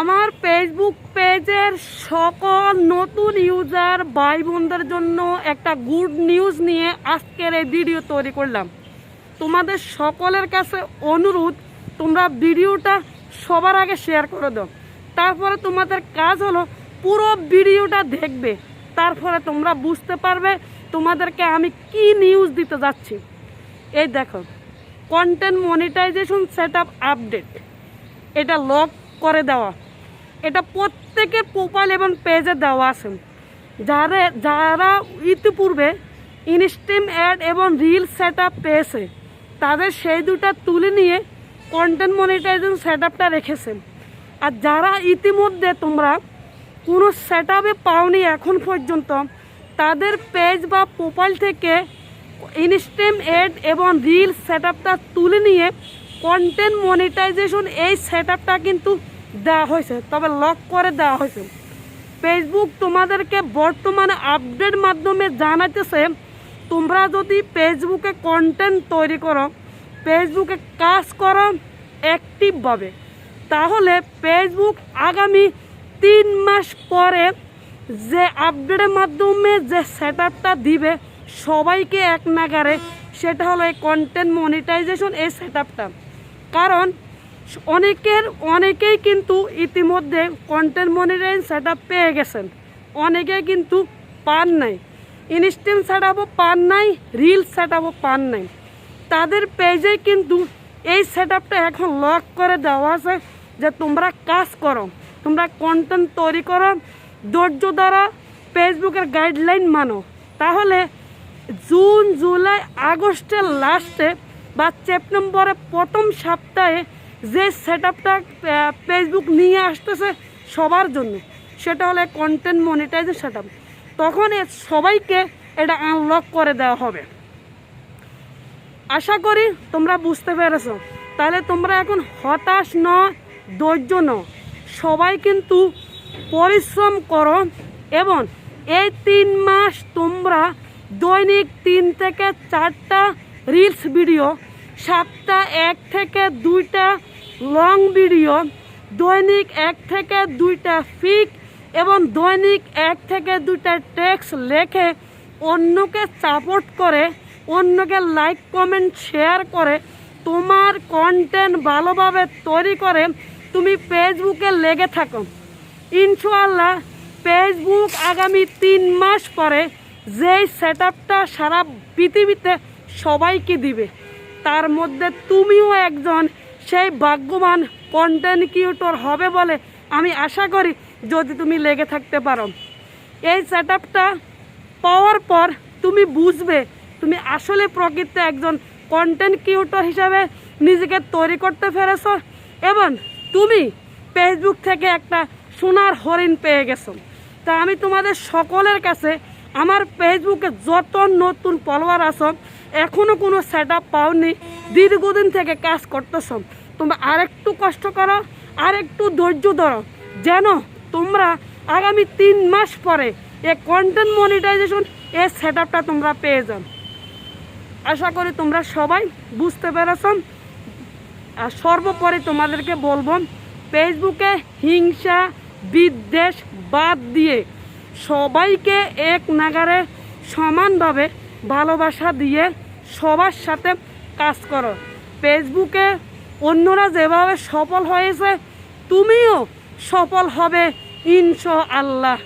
আমার ফেসবুক পেজের সকল নতুন ইউজার ভাই বোনদের জন্য একটা গুড নিউজ নিয়ে আজকের এই ভিডিও তৈরি করলাম। তোমাদের সকলের কাছে অনুরোধ, তোমরা ভিডিওটা সবার আগে শেয়ার করে দাও। তারপরে তোমাদের কাজ হলো পুরো ভিডিওটা দেখবে। তারপরে তোমরা বুঝতে পারবে তোমাদেরকে আমি কি নিউজ দিতে যাচ্ছি। এই দেখো content monetization set up update এটা লক করে দেওয়া। এটা প্রত্যেকের প্রোফাইল এবং পেজে দেওয়া আছে। যারা যারা ইতিপূর্বে ইনস্টিম অ্যাড এবং রিল সেট আপ পেয়েছে, তাদের সেই দুটা তুলে নিয়ে কন্টেন্ট মনিটাইজেশন সেট আপটা রেখেছে। আর যারা ইতিমধ্যে তোমরা কোনো সেট আপে পাওনি এখন পর্যন্ত, তাদের পেজ বা প্রোফাইল থেকে ইনস্টেম এড এবং রিল সেট আপটা তুলে নিয়ে কন্টেন্ট মনিটাইজেশন এই সেট আপটা কিন্তু দেওয়া হয়েছে, তবে লক করে দেওয়া হয়েছে। ফেসবুক তোমাদেরকে বর্তমানে আপডেট মাধ্যমে জানাতেছে তোমরা যদি ফেসবুকে কন্টেন্ট তৈরি করো ফেসবুকে কাজ করো অ্যাক্টিভভাবে তাহলে ফেসবুক আগামী তিন মাস পরে যে আপডেটের মাধ্যমে যে সেট দিবে, সবাইকে এক নাগারে, সেটা হলো এই কন্টেন্ট মনিটাইজেশন এই সেট কারণ অনেকের, অনেকেই কিন্তু ইতিমধ্যে কন্টেন্ট মনিটাইজেশন সেট পেয়ে গেছেন। অনেকে কিন্তু পান নাই। ইনস্ট্যান্ট সেট পান নাই রিল সেট পান নাই। তাদের পেজে কিন্তু এই সেট এখন লক করে দেওয়া আছে যে তোমরা কাজ করো, তোমরা কন্টেন্ট তৈরি করো, ধৈর্য দ্বারা ফেসবুকের গাইডলাইন মানো। তাহলে জুন জুলাই আগস্টের লাস্টে বা সেপ্টেম্বরের প্রথম সপ্তাহে যে সেট আপটা ফেসবুক নিয়ে আসতেছে সবার জন্য, সেটা হলো কন্টেন্ট মনিটাইজের সেট আপ তখন সবাইকে এটা আনলক করে দেওয়া হবে। আশা করি তোমরা বুঝতে পেরেছ। তাহলে তোমরা এখন হতাশ ন ধৈর্য ন সবাই কিন্তু পরিশ্রম করো এবং এই তিন মাস তোমরা দৈনিক তিন থেকে চারটা রিলস ভিডিও সাতটা, এক থেকে দুইটা লং ভিডিও দৈনিক এক থেকে দুইটা ফিক এবং দৈনিক এক থেকে দুইটা টেক্সট লেখে অন্যকে সাপোর্ট করে, অন্যকে লাইক কমেন্ট শেয়ার করে, তোমার কন্টেন্ট ভালোভাবে তৈরি করে তুমি ফেসবুকে লেগে থাকো। ইনশাল্লাহ ফেসবুক আগামী তিন মাস পরে যেই সেট সারা পৃথিবীতে সবাইকে দিবে, তার মধ্যে তুমিও একজন সেই ভাগ্যবান কন্টেন্ট ক্রিয়েটর হবে বলে আমি আশা করি যদি তুমি লেগে থাকতে পারো। এই সেট পাওয়ার পর তুমি বুঝবে, তুমি আসলে প্রকৃত একজন কন্টেন্ট ক্রিয়েটর হিসাবে নিজেকে তৈরি করতে পেরেছ এবং তুমি ফেসবুক থেকে একটা সোনার হরিণ পেয়ে গেছো। তা আমি তোমাদের সকলের কাছে আমার ফেসবুকে যত নতুন ফলোয়ার আছো এখনও কোনো সেট আপ পাওনি। দীর্ঘদিন থেকে কাজ করতেছ, তোমরা আরেকটু কষ্ট করো, আরেকটু ধৈর্য ধরো। যেন তোমরা আগামী তিন মাস পরে এই কন্টেন্ট মনিটাইজেশন এই সেট তোমরা পেয়ে যাও। আশা করি তোমরা সবাই বুঝতে পেরেছ। আর সর্বোপরি তোমাদেরকে বলব ফেসবুকে হিংসা, বিদ্বেষ বাদ দিয়ে সবাইকে এক নাগারে সমানভাবে ভালোবাসা দিয়ে সবার সাথে কাজ করো। ফেসবুকে অন্যরা যেভাবে সফল হয়েছে তুমিও সফল হবে ইনশো আল্লাহ